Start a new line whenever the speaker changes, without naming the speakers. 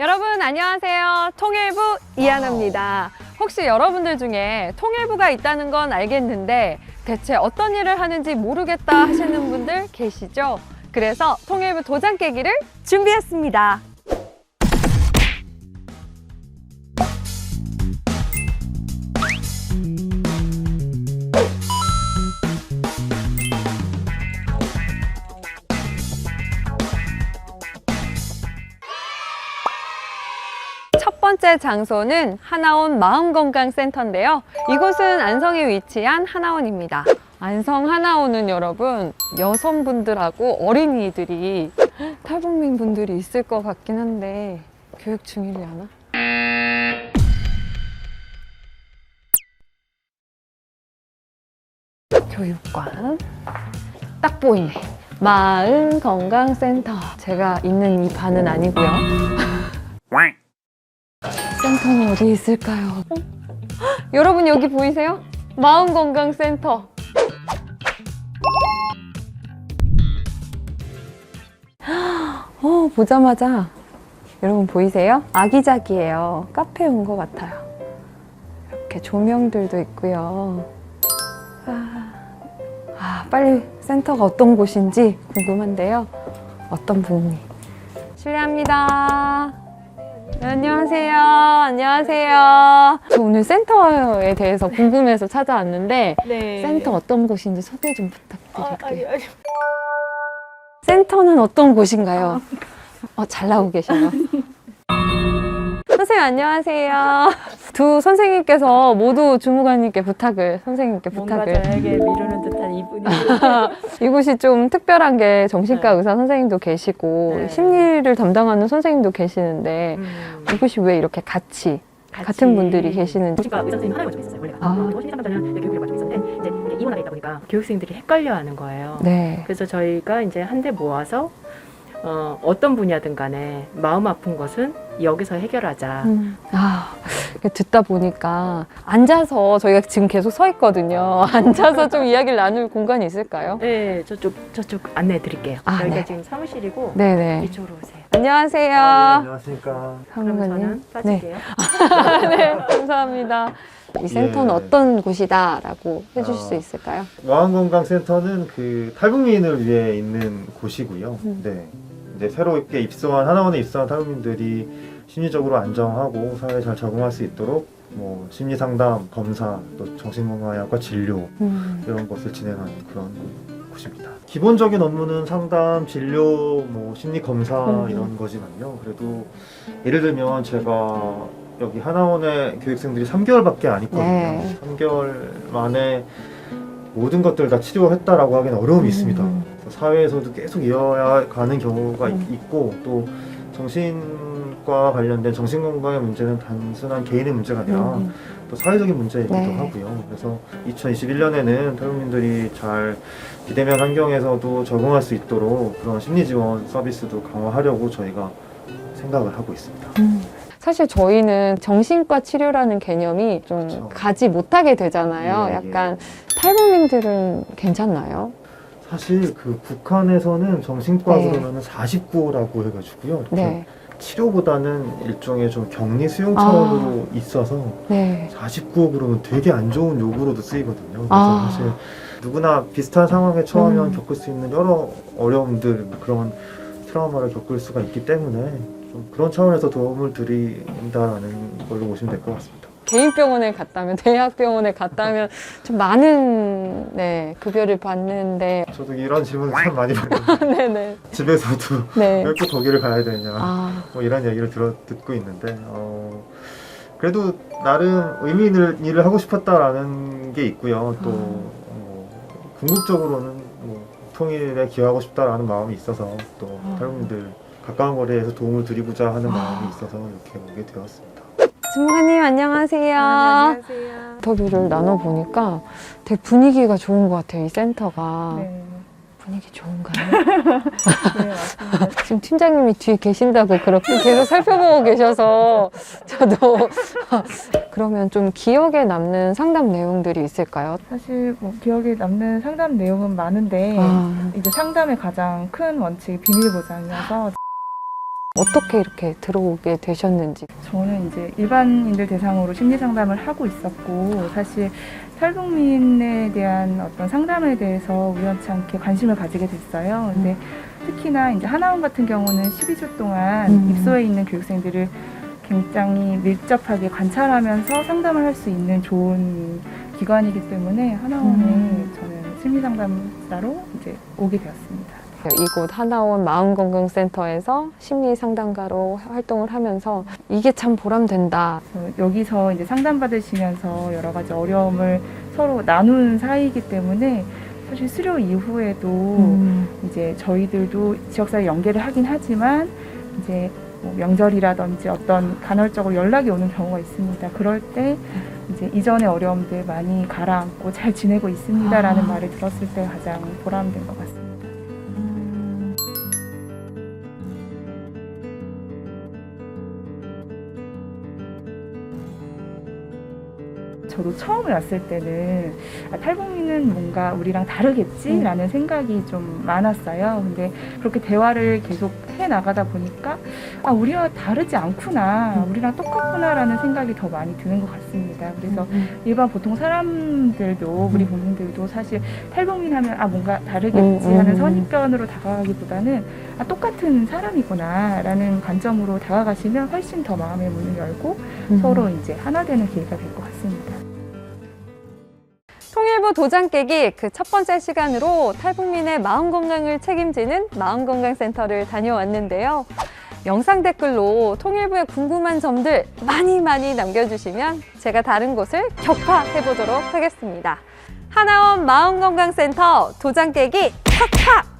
여러분 안녕하세요. 통일부 이하나입니다. 혹시 여러분들 중에 통일부가 있다는 건 알겠는데 대체 어떤 일을 하는지 모르겠다 하시는 분들 계시죠? 그래서 통일부 도장 깨기를 준비했습니다. 번째 장소는 하나원 마음건강센터인데요. 이곳은 안성에 위치한 하나원입니다. 안성 하나원은 여러분 여성분들하고 어린이들이 탈북민 분들이 있을 것 같긴 한데 교육 중이려나? 교육관 딱 보이네. 마음건강센터. 제가 있는 이 반은 아니고요. 센터는 어디 있을까요? 어? 여러분 여기 보이세요? 마음건강센터. 어, 보자마자 여러분 보이세요? 아기자기해요. 카페 온 것 같아요. 이렇게 조명들도 있고요. 아, 아, 빨리 센터가 어떤 곳인지 궁금한데요. 어떤 분이? 실례합니다. 네, 안녕하세요. 안녕하세요. 저 오늘 센터에 대해서 궁금해서 찾아왔는데
네.
센터 어떤 곳인지 소개 좀
아,
부탁드릴게요.
아니, 아니.
센터는 어떤 곳인가요? 어, 잘 나오고 계셔요. 선생님 안녕하세요. 두 선생님께서 모두 주무관님께 부탁을 선생님께
뭔가
부탁을
저에게 미루는 듯한 이분이
이곳이 좀 특별한 게 정신과
네.
의사 선생님도 계시고
네.
심리를 담당하는 선생님도 계시는데
음,
이곳이 왜 이렇게 같이, 같은 분들이 계시는지
정신과 의사 선생님 하나를 가지고 있었어요. 원래가
아.
아. 심리 상담자는 교육을 가지고 있었는데 이제 이게 이원화돼 있다 보니까 교육생들이 헷갈려하는 거예요.
네.
그래서 저희가 이제 한데 모아서 어, 어떤 분야든 간에 마음 아픈 것은 여기서 해결하자.
음. 아, 듣다 보니까 앉아서 저희가 지금 계속 서 있거든요. 앉아서 좀 이야기를 나눌 공간이 있을까요?
네, 저쪽 저쪽 안내해 드릴게요.
아,
여기가
네.
지금 사무실이고
네네.
이쪽으로 오세요.
안녕하세요.
안녕하십니까.
그럼
사무관님.
저는 빠질게요.
네, 감사합니다. 이 센터는
예.
어떤 곳이다라고 해주실
어.
수 있을까요?
마음건강센터는 그 탈북민을 위해 있는 곳이고요.
음.
네. 이제 새롭게 입소한 하나원에 입소한 탈북민들이 심리적으로 안정하고 사회에 잘 적응할 수 있도록 뭐 심리 상담, 검사, 또 정신건강의학과 진료
음.
이런 것을 진행하는 그런 곳입니다. 기본적인 업무는 상담, 진료, 뭐 심리 검사
음.
이런 거지만요. 그래도 예를 들면 제가 여기 하나원에 교육생들이 3개월밖에 안 있거든요.
네.
3개월 만에 모든 것들 다 치료했다라고 하기는 어려움이
음.
있습니다. 사회에서도 계속 이어가는 경우가 있-
음.
있고 또 정신 과 관련된 정신건강의 문제는 단순한 개인의 문제가 아니라
음.
또 사회적인 문제이기도
네.
하고요. 그래서 2021년에는 탈북민들이 잘 비대면 환경에서도 적응할 수 있도록 그런 심리 지원 서비스도 강화하려고 저희가 생각을 하고 있습니다.
음. 사실 저희는 정신과 치료라는 개념이 좀
그쵸.
가지 못하게 되잖아요.
예,
약간 탈북민들은 괜찮나요?
사실 그 북한에서는 정신과
네.
그러면은 49호라고 해가지고요. 이렇게
네.
치료보다는 일종의 좀 격리 수용 차원으로 있어서
네.
49호 그러면 되게 안 좋은 욕으로도 쓰이거든요. 그래서
아.
사실 누구나 비슷한 상황에 처하면
음.
겪을 수 있는 여러 어려움들 그런 트라우마를 겪을 수가 있기 때문에 좀 그런 차원에서 도움을 드린다라는 걸로 보시면 될 것 같습니다.
개인 병원에 갔다면 대학 병원에 갔다면 좀 많은 네, 급여를 받는데
저도 이런 질문을 참 많이 받는데
네네
집에서도
네.
왜꼭 거기를 가야 되냐
아,
뭐 이런 얘기를 들어 듣고 있는데 어, 그래도 나름 의미 있는 일을 하고 싶었다라는 게 있고요. 또
아.
뭐, 궁극적으로는 뭐 통일에 기여하고 싶다라는 마음이 있어서 또
아.
탈북민들 가까운 거리에서 도움을 드리고자 하는
아.
마음이 있어서 이렇게 오게 되었습니다.
주무관님 안녕하세요.
안녕하세요.
인터뷰를 나눠보니까 되게 분위기가 좋은 것 같아요. 이 센터가
네.
분위기 좋은가요?
네, 맞습니다.
지금 팀장님이 뒤에 계신다고 그렇게 계속 살펴보고 계셔서 저도 그러면 좀 기억에 남는 상담 내용들이 있을까요?
사실 뭐 기억에 남는 상담 내용은 많은데
아,
이제 상담의 가장 큰 원칙이 비밀 보장이어서
어떻게 이렇게 들어오게 되셨는지.
저는 이제 일반인들 대상으로 심리 상담을 하고 있었고 사실 탈북민에 대한 어떤 상담에 대해서 우연치 않게 관심을 가지게 됐어요. 근데 특히나 이제 하나원 같은 경우는 12주 동안
음.
입소해 있는 교육생들을 굉장히 밀접하게 관찰하면서 상담을 할 수 있는 좋은 기관이기 때문에 하나원에
음.
저는 심리 상담사로 이제 오게 되었습니다.
이곳 하나원 마음건강센터에서 심리 상담가로 활동을 하면서 이게 참 보람된다.
여기서 이제 상담 받으시면서 여러 가지 어려움을 서로 나눈 사이이기 때문에 사실 수료 이후에도
음.
이제 저희들도 지역사회 연계를 하긴 하지만 이제 뭐 명절이라든지 어떤 간헐적으로 연락이 오는 경우가 있습니다. 그럴 때 이제 이전의 어려움들 많이 가라앉고 잘 지내고 있습니다라는
아.
말을 들었을 때 가장 보람된 것 같습니다. 저도 처음에 왔을 때는 아, 탈북민은 뭔가 우리랑 다르겠지라는 생각이 좀 많았어요. 근데 그렇게 대화를 계속 해 나가다 보니까 아 우리와 다르지 않구나, 우리랑 똑같구나라는 생각이 더 많이 드는 것 같습니다. 그래서 일반 보통 사람들도 우리 국민들도 사실 탈북민 하면 아 뭔가 다르겠지
음,
하는
음.
선입견으로 다가가기보다는 아 똑같은 사람이구나라는 관점으로 다가가시면 훨씬 더 마음의 문을 열고
음.
서로 이제 하나 되는 계기가 될 것 같습니다.
통일부 도장 깨기 그 첫 번째 시간으로 탈북민의 마음 건강을 책임지는 마음건강센터를 다녀왔는데요. 영상 댓글로 통일부에 궁금한 점들 많이 많이 남겨주시면 제가 다른 곳을 격파해 보도록 하겠습니다. 하나원 마음건강센터 도장 깨기 팍팍!